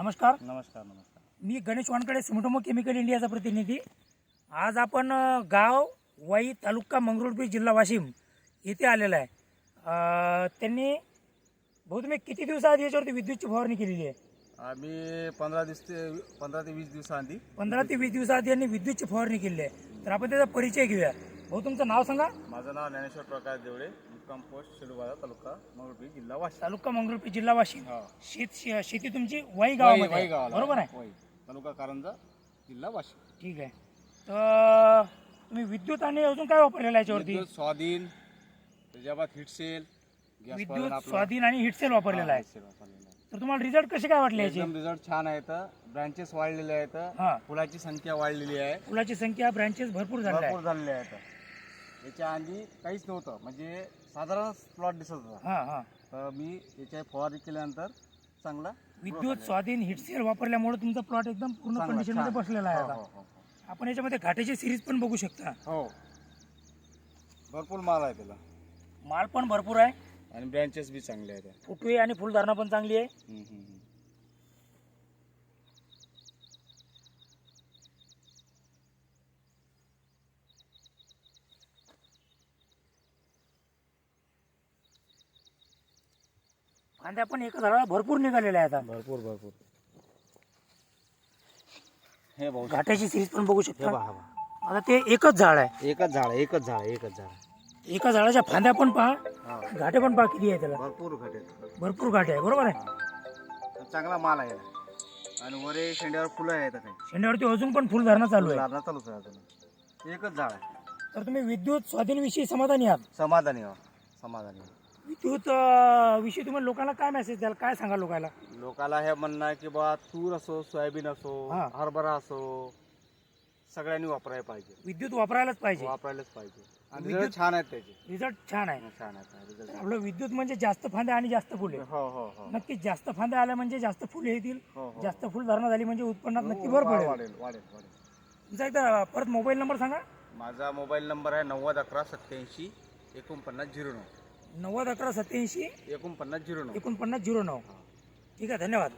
नमस्कार. नमस्कार नमस्कार. मी गणेश वानकडे सुमिटोमो केमिकल इंडियाचा प्रतिनिधी. आज आपण गाव वाई तालुका मंगरुळपीर जिल्हा वाशिम येथे आलेला आहे. त्यांनी भाऊ तुम्ही किती दिवसाआधी याच्यावरती विद्युतची फवारणी केलेली आहे? आम्ही पंधरा दिवस ते पंधरा ते वीस दिवसाआधी पंधरा ते वीस दिवसाआधी यांनी विद्युतची फवारणी केलेली आहे. तर आपण त्याचा परिचय घेऊया. भाऊ तुमचं नाव सांगा. माझं नाव ज्ञानेश्वर प्रकाश देवळे मुक्काम पोस्ट शेडूबाजा तालुका मंगळपीर जिल्हा वाशिम तालुका मंगरुळपीर जिल्हा वाशिम हा. शेत शे- शेती तुमची वाई वाई- गावामध्ये वाई आहे. गावाला. बरोबर आहे? वाई. तालुका कारंजा जिल्हा वाशिम ठीक आहे. तर तुम्ही विद्युत आणि अजून काय वापरलेलं आहे याच्यावरती? विद्युत स्वाधीन त्याच्याबाद हिटसेल विद्युत स्वाधीन आणि हिटसेल वापरलेला आहे. तर तुम्हाला रिझल्ट कसे काय वाटले याचे? एकदम रिझल्ट छान आहेत. ब्रांचेस वाढलेले आहेत. फुलाची संख्या वाढलेली आहे. फुलाची संख्या ब्रांचेस भरपूर झालेल्या भरपूर झालेले आहेत. याच्या आधी काहीच नव्हतं. म्हणजे साधारण प्लॉट दिसत होता. हा हा. तर मी याच्या फवारणी केल्यानंतर चांगला विद्युत स्वाधीन हिटसेल वापरल्यामुळे तुमचा प्लॉट एकदम पूर्ण चांगला, कंडिशनमध्ये छान. बसलेला आहे हो, आता. हो, हो, आपण याच्यामध्ये घाट्याची सिरीज पण बघू शकता. हो. भरपूर माल आहे त्याला. माल पण भरपूर आहे. आणि ब्रँचेस बी चांगले आहेत. फुटवे आणि फुलधारणा पण चांगली आहे. हम्म, हम्म, हम्म. कांद्या पण एका झाडाला भरपूर निघालेल्या आहेत आता. भरपूर भरपूर. हे भाऊ घाट्याची सिरीज पण बघू शकता. पहा, पहा. आता ते एकच झाड आहे. एकच झाड आहे, एकच झाड आहे, एकच झाड. आहे. एका झाडाच्या फांद्या पण पहा. हा. घाटे पण पहा किती आहे त्याला. भरपूर घट आहेत. भरपूर घाटे आहे बरोबर आहे. चांगला माल आहे आणि वरे शेंड्यावर फुलं आहेत काही. शेंड्यावरती अजून पण फुलधारणा चालू आहे. लागणार चालूच आहे एकच झाड आहे. तर तुम्ही विद्युत स्वाधीनविषयी समाधानी आहात. समाधानी हो समाधानी. विद्युत अं, विषयी तुम्ही लोकांना काय मेसेज द्याल? काय सांगा लोकांना? लोकाला हे म्हणणं आहे की बा तूर असो सोयाबीन असो हा. हरभरा असो सगळ्यांनी वापरायला पाहिजे. विद्युत वापरायलाच पाहिजे. वापरायलाच पाहिजे. आणि विद्युत- result छान आहेत त्याचे. रिझल्ट छान आहे. छान आहेत result. आपलं विद्युत म्हणजे जास्त फांद्या आणि जास्त फुले. हो हो हो. नक्कीच जास्त फांद्या आल्या म्हणजे जास्त फुले येतील. हो, हो. जास्त फुलधारणा झाली म्हणजे उत्पन्नात नक्की भर वा- पडेल. वाढेल वाढेल वाढेल. तुमचा एकदा परत मोबाईल नंबर सांगा. माझा मोबाईल नंबर आहे नव्वद अकरा सत्याऐंशी एकोणपन्नास झिरो नऊ. नव्वद अकरा सत्याऐंशी एकोणपन्नास झिरो नऊ. एकोणपन्नास झिरो नऊ. ठीक आहे धन्यवाद.